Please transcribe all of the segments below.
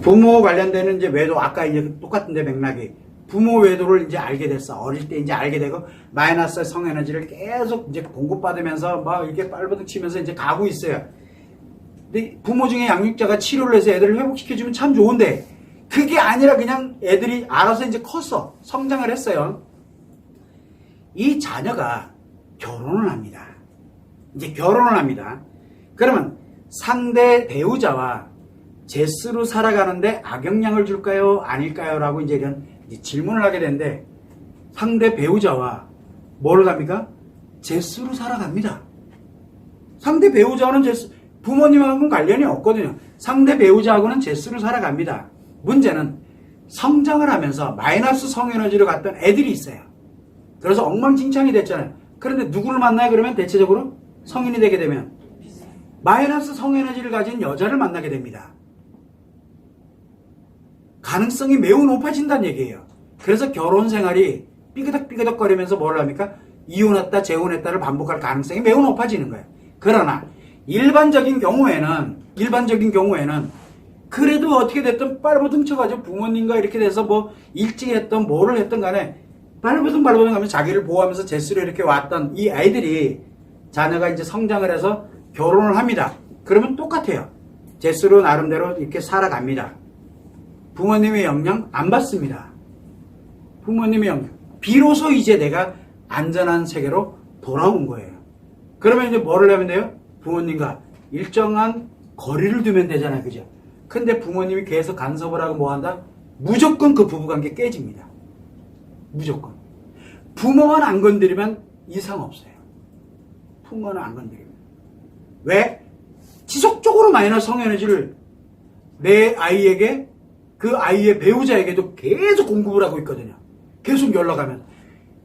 부모 관련되는 이제 외도 아까 이제 똑같은데 맥락이 부모 외도를 이제 알게 됐어 어릴 때 이제 알게 되고 마이너스 성에너지를 계속 이제 공급받으면서 막 이렇게 빨버둥 치면서 이제 가고 있어요. 근데 부모 중에 양육자가 치료를 해서 애들을 회복시켜주면 참 좋은데 그게 아니라 그냥 애들이 알아서 이제 컸어 성장을 했어요. 이 자녀가 결혼을 합니다. 이제 결혼을 합니다. 그러면 상대 배우자와 제스로 살아가는데 악영향을 줄까요? 아닐까요? 라고 이제 이런 질문을 하게 되는데 상대 배우자와 뭐를 합니까? 제스로 살아갑니다. 상대 배우자와는 제스, 부모님하고는 관련이 없거든요. 상대 배우자하고는 제스로 살아갑니다. 문제는 성장을 하면서 마이너스 성에너지로 갔던 애들이 있어요. 그래서 엉망진창이 됐잖아요. 그런데 누구를 만나요? 그러면 대체적으로 성인이 되게 되면 마이너스 성에너지를 가진 여자를 만나게 됩니다. 가능성이 매우 높아진다는 얘기예요. 그래서 결혼 생활이 삐그덕삐그덕 거리면서 뭘 합니까? 이혼했다, 재혼했다를 반복할 가능성이 매우 높아지는 거예요. 그러나 일반적인 경우에는 일반적인 경우에는 그래도 어떻게 됐든 빨버둥 쳐가지고 부모님과 이렇게 돼서 뭐 일찍 했던 뭐를 했던 간에 발버둥 발버둥 하면서 자기를 보호하면서 제수로 이렇게 왔던 이 아이들이 자녀가 이제 성장을 해서 결혼을 합니다. 그러면 똑같아요. 제수로 나름대로 이렇게 살아갑니다. 부모님의 영향 안 받습니다. 부모님의 영향. 비로소 이제 내가 안전한 세계로 돌아온 거예요. 그러면 이제 뭐를 하면 돼요? 부모님과 일정한 거리를 두면 되잖아요. 그죠? 근데 부모님이 계속 간섭을 하고 뭐 한다? 무조건 그 부부관계 깨집니다. 무조건. 부모만 안 건드리면 이상 없어요. 부모는 안 건드리면. 왜? 지속적으로 마이너스 성에너지를 내 아이에게 그 아이의 배우자에게도 계속 공급을 하고 있거든요. 계속 연락하면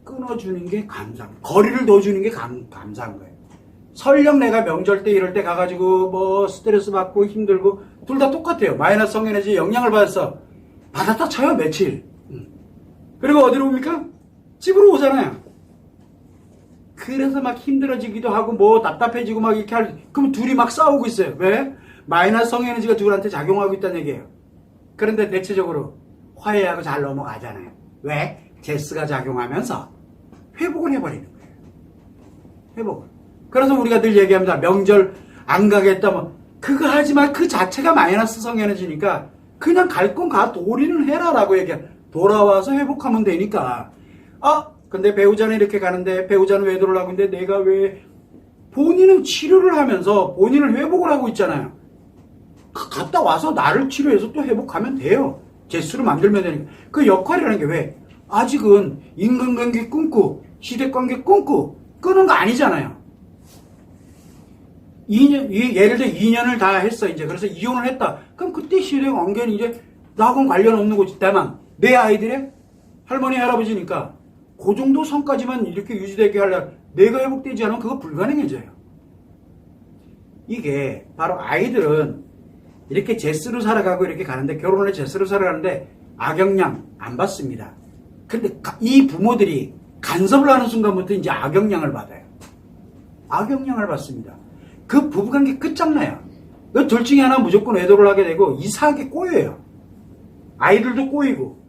끊어주는 게 감사합니다. 거리를 둬주는 게 감, 감사한 거예요. 설령 내가 명절 때 이럴 때 가가지고 뭐 스트레스 받고 힘들고 둘 다 똑같아요. 마이너스 성에너지 영향을 받아서 받았다 쳐요 며칠. 음. 그리고 어디로 옵니까? 집으로 오잖아요. 그래서 막 힘들어지기도 하고 뭐 답답해지고 막 이렇게 할 그럼 둘이 막 싸우고 있어요. 왜? 마이너스 성에너지가 둘한테 작용하고 있다는 얘기예요. 그런데 대체적으로 화해하고 잘 넘어가잖아요. 왜? 제스가 작용하면서 회복을 해버리는 거예요. 회복을. 그래서 우리가 늘 얘기합니다. 명절 안 가겠다 뭐 그거 하지만 그 자체가 마이너스 성에너지니까 그냥 갈 건 가 도리는 해라라고 얘기해. 돌아와서 회복하면 되니까. 아 근데 배우자는 이렇게 가는데 배우자는 외도를 하고 있는데 내가 왜 본인은 치료를 하면서 본인을 회복을 하고 있잖아요. 가- 갔다 와서 나를 치료해서 또 회복하면 돼요. 제수를 만들면 되니까. 그 역할이라는 게 왜? 아직은 인간관계 끊고 시대관계 끊고 끄는 거 아니잖아요. 2년, 이- 예를 들어 2년을 다 했어, 이제. 그래서 이혼을 했다. 그럼 그때 시대 관계는 이제 나하고는 관련 없는 거지. 다만, 내 아이들의 할머니, 할아버지니까 그 정도 선까지만 이렇게 유지되게 하려 내가 회복되지 않으면 그거 불가능해져요. 이게 바로 아이들은 이렇게 제스로 살아가고 이렇게 가는데 결혼을 제스로 살아가는데 악영향 안 받습니다. 근데 가- 이 부모들이 간섭을 하는 순간부터 이제 악영향을 받아요. 악영향을 받습니다. 그 부부관계 끝장나요. 그 둘 중에 하나 무조건 외도를 하게 되고 이상하게 꼬여요. 아이들도 꼬이고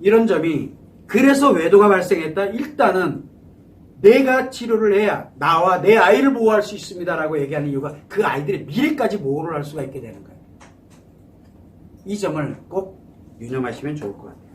이런 점이 그래서 외도가 발생했다. 일단은 내가 치료를 해야 나와 내 아이를 보호할 수 있습니다라고 얘기하는 이유가 그 아이들의 미래까지 보호를 할 수가 있게 되는 거예요. 이 점을 꼭 유념하시면 좋을 것 같아요.